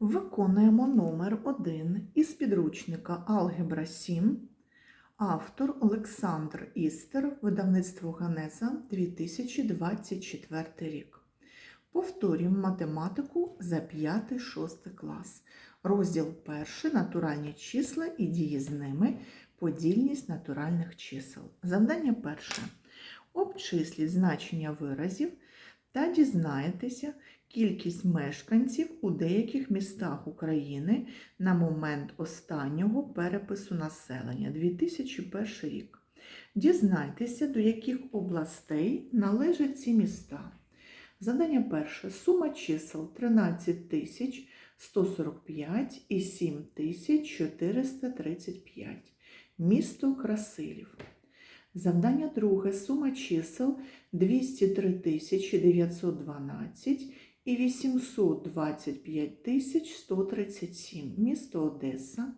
Виконуємо номер 1 із підручника Алгебра 7. Автор Олександр Істер, видавництво Ганеза 2024 рік. Повторюємо математику за 5-6 клас. Розділ 1. Натуральні числа і дії з ними. Подільність натуральних чисел. Завдання перше. Обчисліть значення виразів та дізнаєтеся кількість мешканців у деяких містах України на момент останнього перепису населення 2001 рік. Дізнайтеся, до яких областей належать ці міста. Завдання перше. Сума чисел 13 145 і 7 тисяч 435. Місто Красилів. Завдання друге. Сума чисел 203 912 і 825 137. Місто Одеса.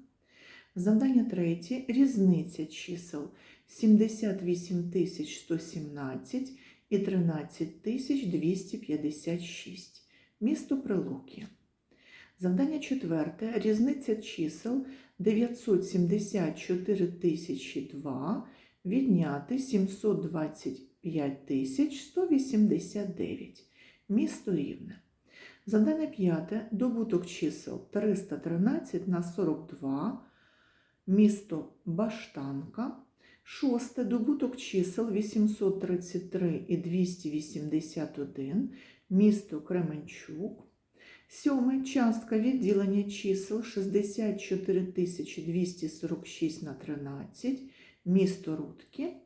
Завдання третє. Різниця чисел 78 117 і 13 256. Місто Прилуки. Завдання четверте. Різниця чисел 974 тисячі 2 відняти 725 189. Місто Рівне. Завдання п'яте. Добуток чисел 313 на 42. Місто Баштанка. Шосте. Добуток чисел 833 і 281. Місто Кременчук. Сьоме. Частка відділення чисел 64 246 на 13. Місто Рудки.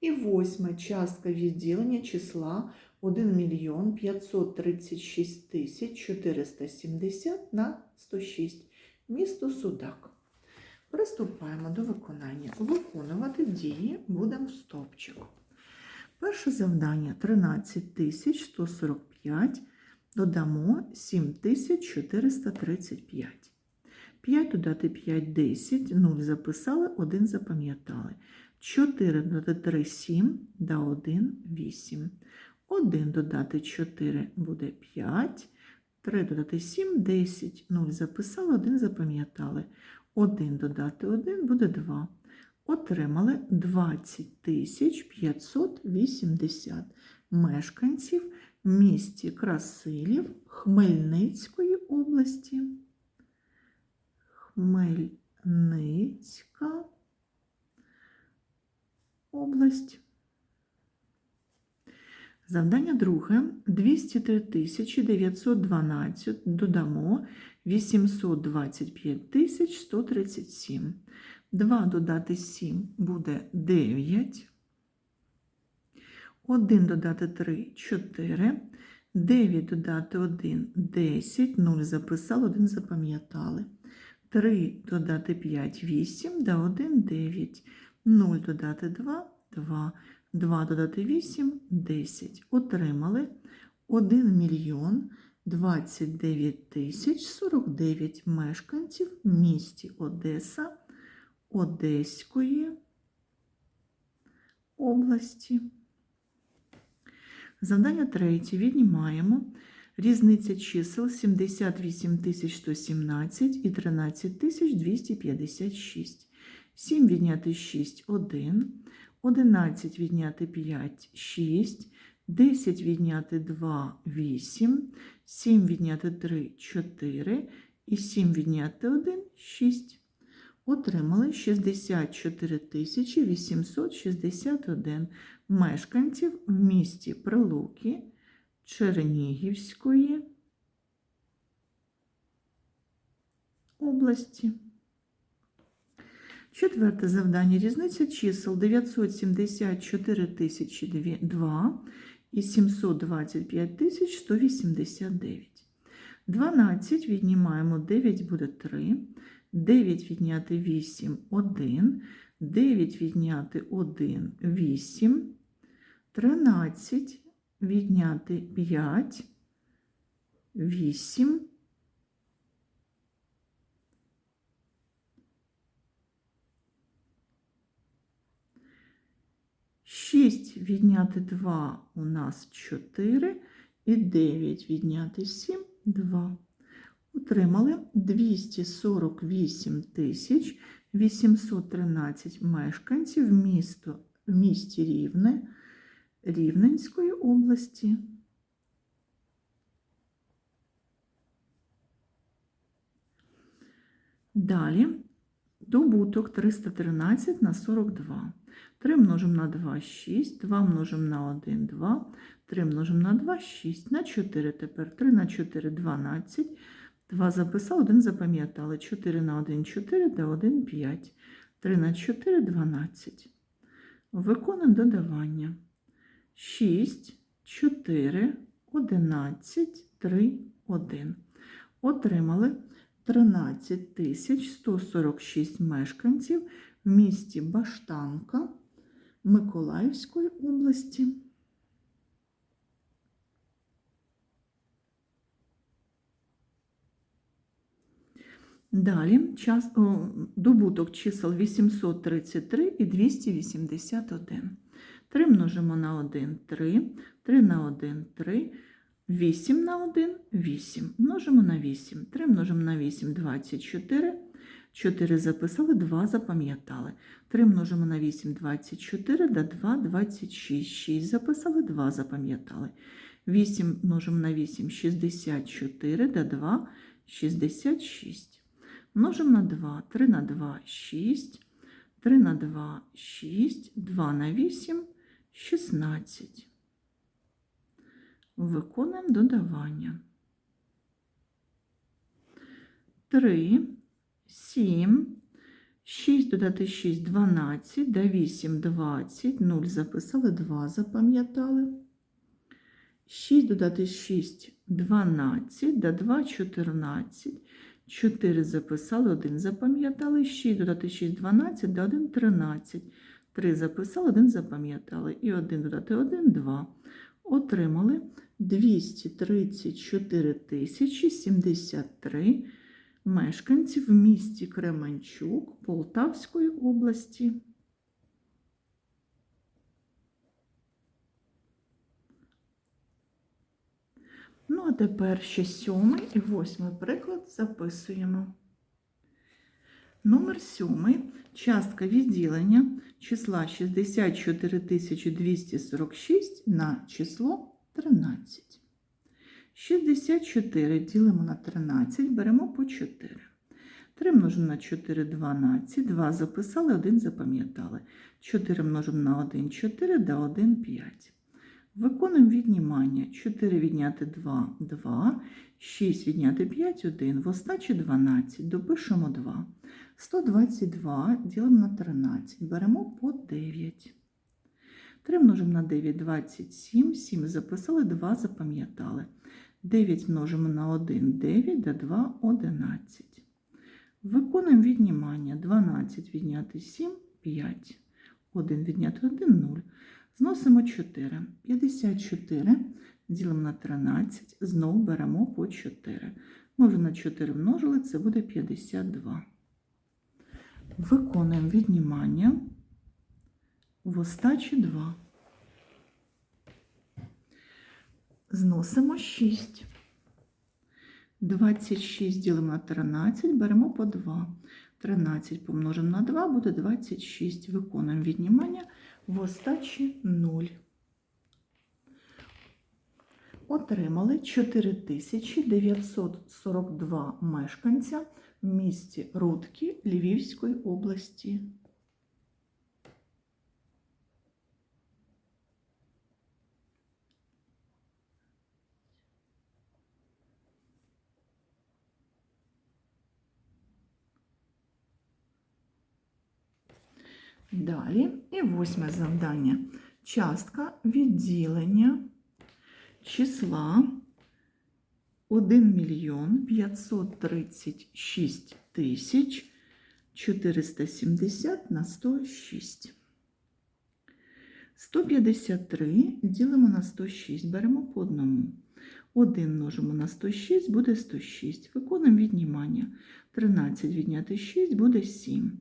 І восьме. Частка відділення числа 1 мільйон 536 тисяч 470 на 106. Місто Судак. Приступаємо до виконання. Виконувати дії будемо в стовпчику. Перше завдання 13 тисяч 145. Додамо 7435. 5 додати 5 – 10, 0 записали, 1 запам'ятали. 4 додати 3 – 7, да 1 – 8. 1 додати 4 буде 5, 3 додати 7 – 10, 0 записали, 1 запам'ятали. 1 додати 1 буде 2. Отримали 20 580 мешканців в місті Красилів Хмельницької області. Хмельницька область. Завдання друге. 203 тисячі 912 додамо 825 тисяч 137. 2 додати 7 буде 9. 1 додати 3 – 4. 9 додати 1 – 10. 0 записали, 1 запам'ятали. 3 додати 5 – 8, да 1 – 9. 0 додати 2 – 2. 2 додати 8 – 10. Отримали 1 мільйон 29 тисяч 49 мешканців в місті Одеса Одеської області. Завдання третє. Віднімаємо різниця чисел 78 117 і 13 256. 7 відняти 6 – 1. 11 відняти 5 – 6. 10 відняти 2 – 8. 7 відняти 3 – 4. І 7 відняти 1 – 6. Отримали 64 861 мешканців в місті Прилуки Чернігівської області. Четверте завдання. Різниця чисел 974 002 і 725 тисяч 189. 12 віднімаємо 9 буде 3. 9 відняти 8 – 1, 9 відняти 1 – 8, 13 відняти 5 – 8, 6 відняти 2 у нас 4 і 9 відняти 7 – 2. Отримали 248 тисяч 813 мешканців місто, в місті Рівне Рівненської області. Далі добуток 313 на 42. 3 множимо на 2 – 6, 2 множимо на 1 – 2, 3 множимо на 2 – 6, на 4 тепер, 3 на 4 – 12, 2 записали, 1 запам'ятали, 4 на 1 – 4, да 1 – 5, 3 на 4 – 12. Виконуємо додавання. 6, 4, 11, 3, 1. Отримали 13 146 мешканців в місті Баштанка Миколаївської області. Далі час, о, добуток чисел 833 і 281. 3 множимо на 1 3, 3 на 1 3, 8 на 1 8. Множимо на 8. 3 множимо на 8 24. 4 записали, 2 запам'ятали. 3 множимо на 8 24, да 2 26. 6 записали, 2 запам'ятали. 8 множимо на 8 64, да 2 66. Множимо на 2, 3 на 2 6, 3 на 2 6, 2 на 8 16. Виконуємо додавання. 3, 7, 6 додати 6 12, да 8 20, 0 записали, 2 запам'ятали. 6 додати 6 12, да 2 14, 4 записали, 1 запам'ятали, 6 додати 6 12, да 1 13. 3 записали, 1 запам'ятали. І 1 додати 1 2. Отримали 234 тисячі 73 мешканців в місті Кременчук Полтавської області. Ну, а тепер ще сьомий і восьмий приклад записуємо. Номер сьомий. Частка відділення числа 64 246 на число 13. 64 ділимо на 13, беремо по 4. 3 множимо на 4 – 12, 2 записали, 1 запам'ятали. 4 множимо на 1 – 4, да 1 – 5. Виконуємо віднімання. 4 відняти 2 – 2, 6 відняти 5 – 1, в остачі 12, допишемо 2. 122 ділимо на 13, беремо по 9. 3 множимо на 9 – 27, 7 записали, 2 запам'ятали. 9 множимо на 1 – 9, да 2 – 11. Виконуємо віднімання. 12 відняти 7 – 5. 1 відняти 1 – 0. Зносимо 4. 54 ділимо на 13, знову беремо по 4. Ми вже на 4 множили, це буде 52. Виконуємо віднімання в остачі 2. Зносимо 6. 26 ділимо на 13, беремо по 2. 13 помножимо на 2 буде 26. Виконуємо віднімання в остачі 0. Отримали 4942 мешканця в місті Рудки Львівської області. Далі і восьме завдання. Частка відділення числа 1 мільйон 536 тисяч 470 на 106. 153 ділимо на 106, беремо по одному. 1 множимо на 106 буде 106. Виконуємо віднімання. 13 відняти 6 буде 7.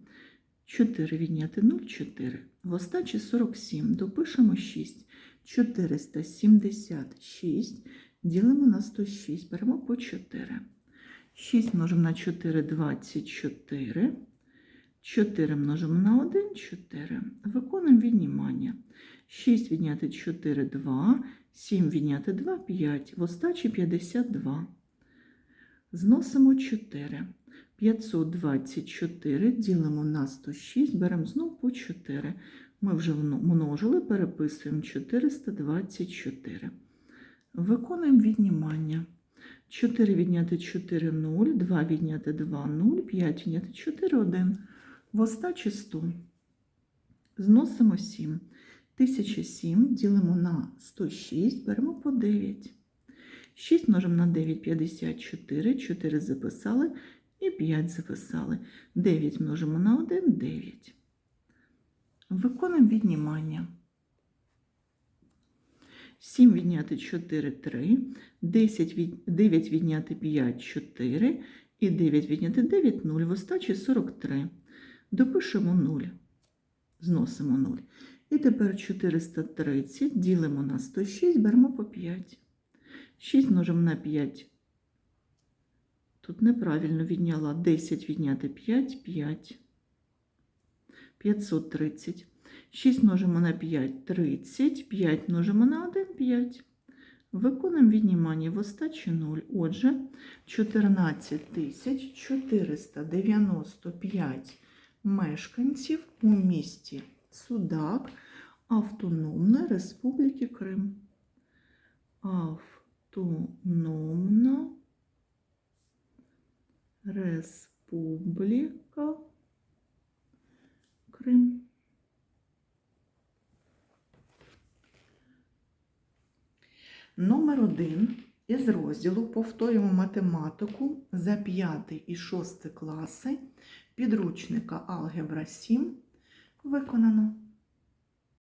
4 відняти 0 – 4. В остачі 47. Допишемо 6. 476 ділимо на 106. Беремо по 4. 6 множимо на 4 – 24. 4 множимо на 1 – 4. Виконуємо віднімання. 6 відняти 4 – 2. 7 відняти 2 – 5. В остачі 52. Зносимо 4. 524 ділимо на 106, беремо знов по 4. Ми вже множили, переписуємо 424. Виконуємо віднімання. 4 відняти 4 – 0, 2 відняти 2 – 0, 5 відняти 4 – 1. В остачі 100. Зносимо 7. 1007 ділимо на 106, беремо по 9. 6 множимо на 9 – 54, 4 записали і 5 записали. 9 множимо на 1 – 9. Виконуємо віднімання. 7 відняти 4 – 3, 10 від, 9 відняти 5 – 4, і 9 відняти 9 – 0, в остачі 43. Допишемо 0, зносимо 0. І тепер 430 ділимо на 106, беремо по 5. 6 множимо на 5. Тут неправильно відняла 10 відняти 5, 5. 530. 6 множимо на 5 – 30, 5 множимо на 1 – 5. Виконуємо віднімання в остачі 0. Отже, 14 495 мешканців у місті Судак Автономної Республіки Крим. Автономна Республіка Крим. Номер один із розділу повторюємо математику за 5 і 6 класи підручника Алгебра 7 виконано.